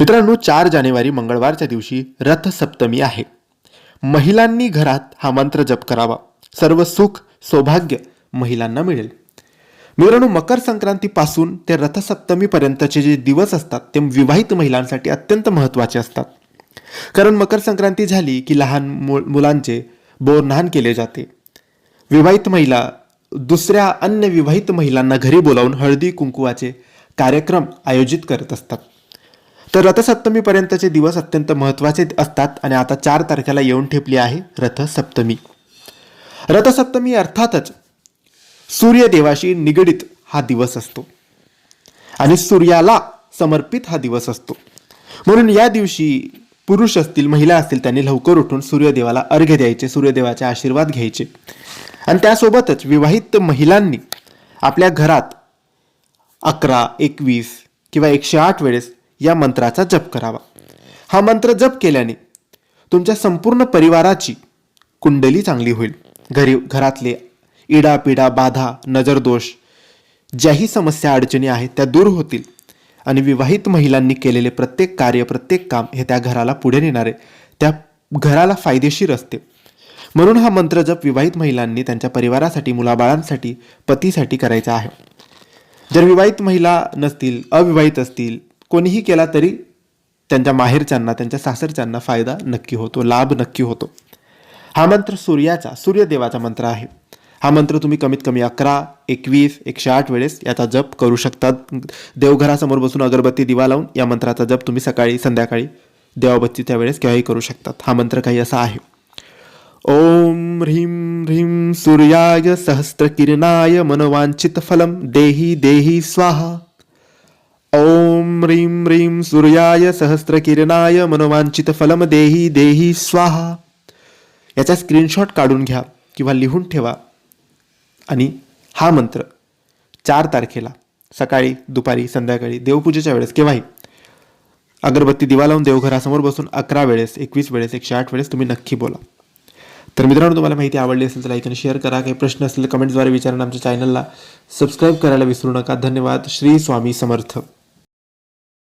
मित्रांनो चार जानेवारी मंगळवारच्या दिवशी रथसप्तमी आहे. महिलांनी घरात हा मंत्र जप करावा. सर्व सुख सौभाग्य महिलांना मिळेल. मित्रांनो मकर संक्रांतीपासून ते रथसप्तमीपर्यंतचे जे दिवस असतात ते विवाहित महिलांसाठी अत्यंत महत्त्वाचे असतात. कारण मकर संक्रांती झाली की लहान मु मुलांचे बोरनहान केले जाते. विवाहित महिला दुसऱ्या अन्य विवाहित महिलांना घरी बोलावून हळदी कुंकुवाचे कार्यक्रम आयोजित करत असतात. तर रथसप्तमीपर्यंतचे दिवस अत्यंत महत्त्वाचे असतात आणि आता चार तारखेला येऊन ठेपली आहे रथसप्तमी. रथसप्तमी अर्थातच सूर्यदेवाशी निगडीत हा दिवस असतो. आणि सूर्याला समर्पित हा दिवस असतो. म्हणून या दिवशी पुरुष असतील महिला असतील त्यांनी लवकर उठून सूर्यदेवाला अर्घ्य द्यायचे सूर्यदेवाचे आशीर्वाद घ्यायचे. आणि त्यासोबतच विवाहित महिलांनी आपल्या घरात अकरा एकवीस किंवा एकशे आठ वेळेस या मंत्राचा जप करावा. हा मंत्र जप केल्याने तुमच्या संपूर्ण परिवाराची कुंडली चांगली होईल. घरी घरातले इडापिडा बाधा नजरदोष ज्याही समस्या अडचणी आहेत त्या दूर होतील. आणि विवाहित महिलांनी केलेले प्रत्येक कार्य प्रत्येक काम हे त्या घराला पुढे नेणारे त्या घराला फायदेशीर असते. म्हणून हा मंत्र जप विवाहित महिलांनी त्यांच्या परिवारासाठी मुलाबाळांसाठी पतीसाठी करायचा आहे. जर विवाहित महिला नसतील अविवाहित असतील कोणीही केला तरी त्यांच्या माहेरच्यांना त्यांच्या सासरच्यांना फायदा नक्की होतो लाभ नक्की होतो. हा मंत्र सूर्याचा सूर्यदेवाचा मंत्र आहे. हा मंत्र तुम्ही कमीत कमी अकरा एकवीस एकशे आठ वेळेस याचा जप करू शकतात. देवघरासमोर बसून अगरबत्ती दिवा लावून या मंत्राचा जप तुम्ही सकाळी संध्याकाळी देवाबत्तीच्या वेळेस केव्हाही करू शकतात. हा मंत्र काही असा आहे. ओम ह्रीं ह्रीं सूर्याय सहस्रकिरणाय मनवांचित फलम देही देही स्वाहा. ओम ह्रीं ह्रीं सूर्याय सहस्रकिरणाय मनोवांचित फलम देही देही स्वाहा. याचा स्क्रीनशॉट काढून घ्या किंवा लिहून ठेवा. आणि हा मंत्र चार तारखेला सकाळी दुपारी संध्याकाळी देवपूजेच्या वेळेस केव्हाही. अगरबत्ती दिवा लावून देवघरासमोर बसून अकरा वेळेस एकवीस वेळेस एकशे आठ वेळेस तुम्ही नक्की बोला. तर मित्रांनो तुम्हाला माहिती आवडली असेल तर लाईक आणि शेअर करा. काही प्रश्न असतील कमेंट्सद्वारे विचारणं आमच्या चॅनलला सबस्क्राईब करायला विसरू नका. धन्यवाद. श्री स्वामी समर्थ.